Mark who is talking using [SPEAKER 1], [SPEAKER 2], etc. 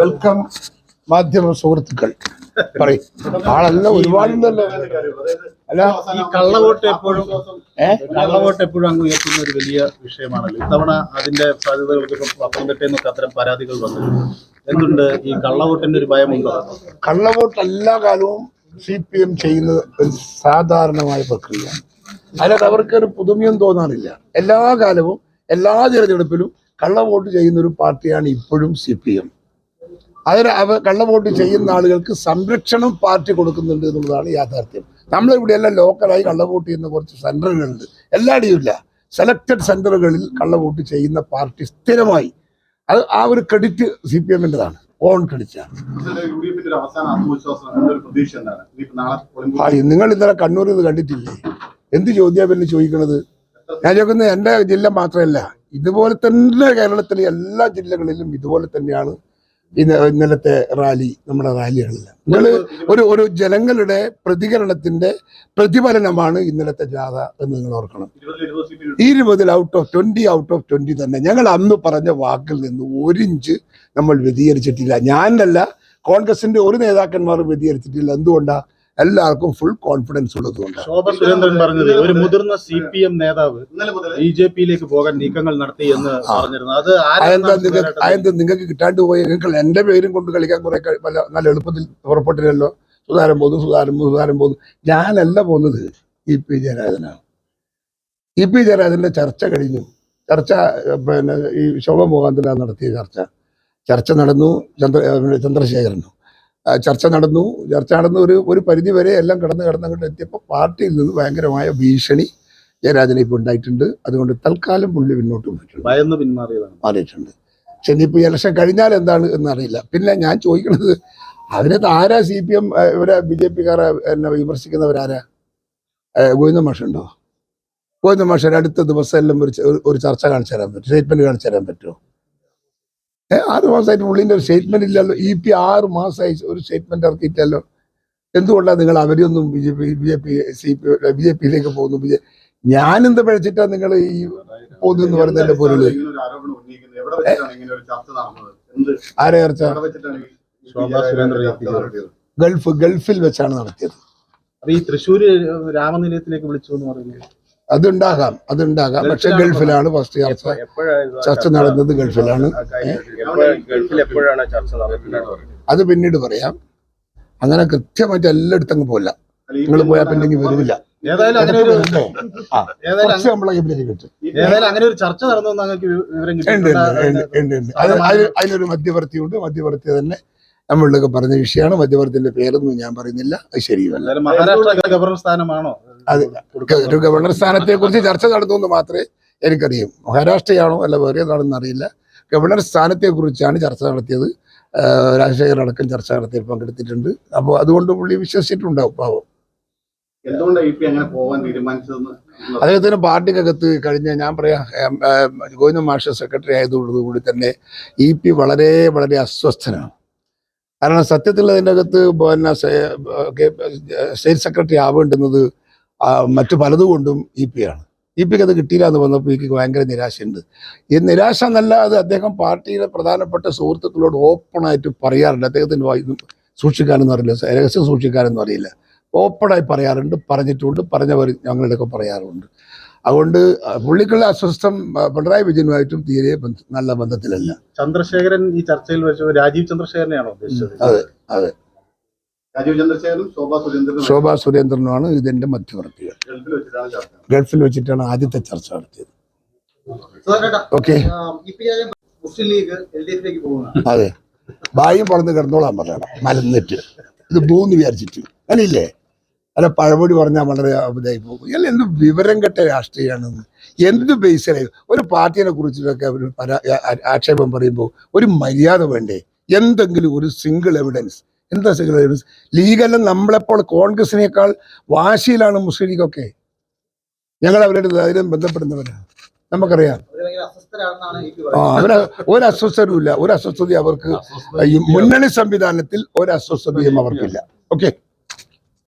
[SPEAKER 1] Welcome മാധ്യമ സുഹൃത്തുക്കൾ. പറയും. ആളല്ല ഒരുപാടുണ്ടല്ലോ. അല്ല
[SPEAKER 2] ഈ കള്ളവോട്ട് എപ്പോഴും കള്ളവോട്ട് എപ്പോഴും അങ്ങ് ഉയർത്തുന്ന ഒരു വലിയ വിഷയമാണല്ലോ. ഇത്തവണ അതിന്റെ സാധ്യതകൾക്ക് പത്തനംതിട്ടയിൽ നിന്നൊക്കെ അത്തരം പരാതികൾ വന്നു. എന്തുണ്ട് ഈ കള്ളവോട്ടിന്റെ ഒരു ഭയമുണ്ടോ?
[SPEAKER 1] കള്ളവോട്ട് എല്ലാ കാലവും സി പി എം ചെയ്യുന്നത് ഒരു സാധാരണമായ പ്രക്രിയ അതിനകത്ത് അവർക്ക് ഒരു പുതുമയും തോന്നാറില്ല. എല്ലാ കാലവും എല്ലാ തിരഞ്ഞെടുപ്പിലും കള്ളവോട്ട് ചെയ്യുന്ന ഒരു പാർട്ടിയാണ് ഇപ്പോഴും സി പി എം അതിന് അവ കള്ളവോട്ട് ചെയ്യുന്ന ആളുകൾക്ക് സംരക്ഷണം പാർട്ടി കൊടുക്കുന്നുണ്ട് എന്നുള്ളതാണ് യാഥാർത്ഥ്യം. നമ്മളിവിടെയെല്ലാം ലോക്കലായി കള്ളവോട്ട് ചെയ്യുന്ന കുറച്ച് സെന്ററുകളുണ്ട് എല്ലായിടെയും ഇല്ല. സെലക്റ്റഡ് സെന്ററുകളിൽ കള്ളവോട്ട് ചെയ്യുന്ന പാർട്ടി സ്ഥിരമായി. അത് ആ ഒരു ക്രെഡിറ്റ് സി പി എമ്മിന്റെതാണ്. ഓൺ ക്രെഡിറ്റാണ് നിങ്ങൾ ഇന്നലെ കണ്ണൂരിൽ ഇത് കണ്ടിട്ടില്ലേ? എന്ത് ചോദ്യം പിന്നെ ചോദിക്കണത്? ഞാൻ ചോദിക്കുന്നത് എന്റെ ജില്ല മാത്രമല്ല. ഇതുപോലെ തന്നെ കേരളത്തിലെ എല്ലാ ജില്ലകളിലും ഇതുപോലെ തന്നെയാണ് ഇന്ന് ഇന്നലത്തെ റാലി നമ്മുടെ റാലികളില്ല നിങ്ങൾ ഒരു ഒരു ജനങ്ങളുടെ പ്രതികരണത്തിന്റെ പ്രതിഫലനമാണ് ഇന്നലത്തെ ജാഥ എന്ന് നിങ്ങൾ ഓർക്കണം.
[SPEAKER 3] ഇരുപതിൽ
[SPEAKER 1] out of twenty out of twenty തന്നെ. ഞങ്ങൾ അന്ന് പറഞ്ഞ വാക്കിൽ നിന്ന് ഒരിഞ്ച് നമ്മൾ വ്യതിചരിച്ചിട്ടില്ല ഞാനല്ല കോൺഗ്രസിന്റെ ഒരു നേതാക്കന്മാരും വ്യതിചരിച്ചിട്ടില്ല എന്തുകൊണ്ടാ? എല്ലാവർക്കും ഫുൾ കോൺഫിഡൻസ് ഉള്ളതുകൊണ്ടാണ്.
[SPEAKER 2] ശോഭ സുരേന്ദ്രൻ പറഞ്ഞത് ഒരു മുതിർന്ന സി പി എം നേതാവ് ബി ജെ പിയിലേക്ക് പോകാൻ നീക്കങ്ങൾ നടത്തി എന്ന് പറഞ്ഞിരുന്നു. അത്
[SPEAKER 1] അതെന്താ നിങ്ങൾക്ക്
[SPEAKER 2] സുരേന്ദ്രൻ
[SPEAKER 1] അതെന്താ നിങ്ങൾക്ക് കിട്ടാണ്ട് പോയി നിങ്ങൾ എന്റെ പേരും കൊണ്ട് കളിക്കാൻ കുറെ നല്ല എളുപ്പത്തിൽ പുറപ്പെട്ടില്ലല്ലോ. സുധാരൻ പോകുന്നു സുധാരൻ പോകുന്നു, സുധാരൻ പോകുന്നു. ഞാനല്ല പോകുന്നത് ഇ പി ജയരാജനാണ്. ഇ പി ജയരാജന്റെ ചർച്ച കഴിഞ്ഞു. ചർച്ച പിന്നെ ഈ ശോഭ മുഖാന്തര നടത്തിയ ചർച്ച. ചർച്ച നടന്നു ചന്ദ്ര ചന്ദ്രശേഖരനും. ചർച്ച നടന്നു. ചർച്ച നടന്ന ഒരു ഒരു പരിധി വരെ എല്ലാം കടന്ന് കടന്ന് അങ്ങോട്ട് എത്തിയപ്പോൾ പാർട്ടിയിൽ നിന്ന് ഭയങ്കരമായ ഭീഷണി ജയരാജനെ ഇപ്പോൾ ഉണ്ടായിട്ടുണ്ട്. അതുകൊണ്ട് തൽക്കാലം പുള്ളി മുന്നോട്ട് പോയിട്ടുണ്ട്.
[SPEAKER 2] പിന്മാറിയതാണ്.
[SPEAKER 1] മാറിയിട്ടുണ്ട്. പക്ഷെ ഇനിയിപ്പോൾ ഇലക്ഷൻ കഴിഞ്ഞാൽ എന്താണ് എന്നറിയില്ല. പിന്നെ ഞാൻ ചോദിക്കുന്നത് അതിനകത്ത് ആരാ സി പി എം ഇവരെ ബി ജെ പിക്കാരെ എന്നെ വിമർശിക്കുന്നവരാരാ? ഗോവിന്ദ മാഷുണ്ടോ ഗോവിന്ദ മാഷ് അടുത്ത ദിവസം എല്ലാം ഒരു ഒരു ചർച്ച കാണിച്ചു തരാൻ പറ്റും. സ്റ്റേറ്റ്മെന്റ് കാണിച്ചു തരാൻ പറ്റുമോ? ആറ് മാസമായിട്ട് പുള്ളിന്റെ ഒരു സ്റ്റേറ്റ്മെന്റ് ഇല്ലല്ലോ. ഇ പി ആറ് മാസമായി ഒരു സ്റ്റേറ്റ്മെന്റ് ഇറക്കിയിട്ടല്ലോ എന്തുകൊണ്ടാണ് നിങ്ങൾ അവരെയൊന്നും B J P B J P C P B J പിയിലേക്ക് പോകുന്നു? ബി ജെ ഞാനെന്ത് പഴച്ചിട്ടാ നിങ്ങൾ ഈ പോകുന്നെന്ന് പറയുന്നതിന്റെ പൊരുൾ?
[SPEAKER 3] ഇങ്ങനെ ഒരു ആരോപണം ഉന്നയിക്കുന്നത് എവിടെ വെച്ചിട്ടാണ് ഇങ്ങനെ ഒരു ചർച്ച നടന്നത്? എന്ത്?
[SPEAKER 1] ആരെ ചർച്ച? ഗൾഫ് ഗൾഫിൽ വെച്ചാണ് നടത്തിയത്.
[SPEAKER 2] അപ്പൊ ഈ തൃശ്ശൂര് രാമനിലയത്തിലേക്ക് വിളിച്ചു എന്ന് പറയുന്നത്
[SPEAKER 1] അതുണ്ടാകാം അതുണ്ടാകാം. പക്ഷെ ഗൾഫിലാണ് ഫസ്റ്റ് ചർച്ച ചർച്ച നടന്നത് ഗൾഫിലാണ്.
[SPEAKER 2] ഗൾഫിൽ എപ്പോഴാണ് ചർച്ച നടക്കുന്നത്?
[SPEAKER 1] അത് പിന്നീട് പറയാം. അങ്ങനെ കൃത്യമായിട്ട് എല്ലായിടത്തും അങ്ങ് പോല നിങ്ങൾ പോയാൽ പിന്നെ വരില്ല. അതിനൊരു മധ്യവർത്തിയുണ്ട്. മധ്യവർത്തി തന്നെ നമ്മളിലൊക്കെ പറഞ്ഞ വിഷയമാണ് മധ്യവർത്തിന്റെ പേരൊന്നും ഞാൻ പറയുന്നില്ല അത് ശരിയല്ല.
[SPEAKER 2] മഹാരാഷ്ട്ര ഗവർണർ സ്ഥാനമാണോ?
[SPEAKER 1] അത് ഒരു ഗവർണർ സ്ഥാനത്തെ കുറിച്ച് ചർച്ച നടന്നു എന്ന് മാത്രമേ എനിക്കറിയൂ. മഹാരാഷ്ട്രയാണോ അല്ല വേറെ ഏതാണെന്ന് അറിയില്ല. ഗവർണർ സ്ഥാനത്തെ കുറിച്ചാണ് ചർച്ച നടത്തിയത്. രാജശേഖർ അടക്കം ചർച്ച നടത്തിയിൽ പങ്കെടുത്തിട്ടുണ്ട്. അപ്പോൾ അതുകൊണ്ട് പുള്ളി വിശ്വസിച്ചിട്ടുണ്ടാവും പാവം? അദ്ദേഹത്തിന് പാർട്ടിക്കകത്ത് കഴിഞ്ഞ ഞാൻ പറയാം ഗോവിന്ദ മാഷ സെക്രട്ടറി ആയതോടുകൂടി തന്നെ ഇ പി വളരെ വളരെ അസ്വസ്ഥനാണ്. കാരണം സത്യത്തിൽ അതിന്റെ അകത്ത് പിന്നെ സ്റ്റേറ്റ് സെക്രട്ടറി ആവേണ്ടുന്നത് മറ്റു പലതുകൊണ്ടും ഇ പി ആണ്. ഇ പിക്ക് അത് കിട്ടിയില്ല എന്ന് വന്നപ്പോൾ ഇ പിക്ക് ഭയങ്കര നിരാശയുണ്ട്. ഈ നിരാശ എന്നല്ലാതെ അദ്ദേഹം പാർട്ടിയിലെ പ്രധാനപ്പെട്ട സുഹൃത്തുക്കളോട് ഓപ്പണായിട്ട് പറയാറുണ്ട് അദ്ദേഹത്തിന് സൂക്ഷിക്കാനൊന്നും അറിയില്ല. രഹസ്യം സൂക്ഷിക്കാനൊന്നും അറിയില്ല. ഓപ്പണായി പറയാറുണ്ട് പറഞ്ഞിട്ടുണ്ട് പറഞ്ഞവർ ഞങ്ങളുടെയൊക്കെ പറയാറുണ്ട്. അതുകൊണ്ട് പുള്ളിക്കുള്ള അസ്വസ്ഥം പിണറായി വിജയനുമായിട്ടും തീരെ നല്ല ബന്ധത്തിലല്ല.
[SPEAKER 2] ചന്ദ്രശേഖരൻ ഈ ചർച്ചയിൽ വെച്ച് രാജീവ് ചന്ദ്രശേഖരനെയാണോ ഉദ്ദേശിച്ചത്?
[SPEAKER 1] അതെ
[SPEAKER 3] രാജീവ് ചന്ദ്രശേഖരനും ശോഭാ സുരേന്ദ്രനും
[SPEAKER 1] ശോഭാ സുരേന്ദ്രനുമാണ് ഇതിന്റെ മധ്യവർത്തികൾ
[SPEAKER 3] ഗൾഫിൽ വെച്ചിട്ടാണ് ചർച്ച
[SPEAKER 1] ഗൾഫിൽ വെച്ചിട്ടാണ് ആദ്യത്തെ ചർച്ച നടത്തിയത്. ഓക്കെ. അതെ. ഭാഗ്യം പറഞ്ഞ് കിടന്നോളാൻ പറയണം. മലന്നിട്ട് ഇത് ഭൂമി വിചാരിച്ചിട്ട്. അങ്ങനെയില്ലേ അല്ല പഴമൊഴി പറഞ്ഞാൽ വളരെ ഇതായി പോകും. ഇയാൾ എന്ത് വിവരം കെട്ട രാഷ്ട്രീയമാണെന്ന് എന്ത് ബേസിലായി ഒരു പാർട്ടിയെ കുറിച്ചിട്ടൊക്കെ അവർ ആക്ഷേപം പറയുമ്പോൾ ഒരു മര്യാദ വേണ്ടേ? എന്തെങ്കിലും ഒരു സിംഗിൾ എവിഡൻസ് എന്താ സിംഗിൾ എവിഡൻസ് ലീഗെല്ലാം നമ്മളെപ്പോൾ കോൺഗ്രസിനേക്കാൾ വാശിയിലാണ് മുസ്ലിം ലീഗൊക്കെ ഞങ്ങൾ അവരുടെ ധൈര്യം ബന്ധപ്പെടുന്നവരാണ് നമുക്കറിയാം. ആ അവർ ഒരു അസ്വസ്ഥരുമില്ല ഒരു അസ്വസ്ഥതയും അവർക്ക് മുന്നണി സംവിധാനത്തിൽ ഒരു അസ്വസ്ഥതയും അവർക്കില്ല. ഓക്കെ?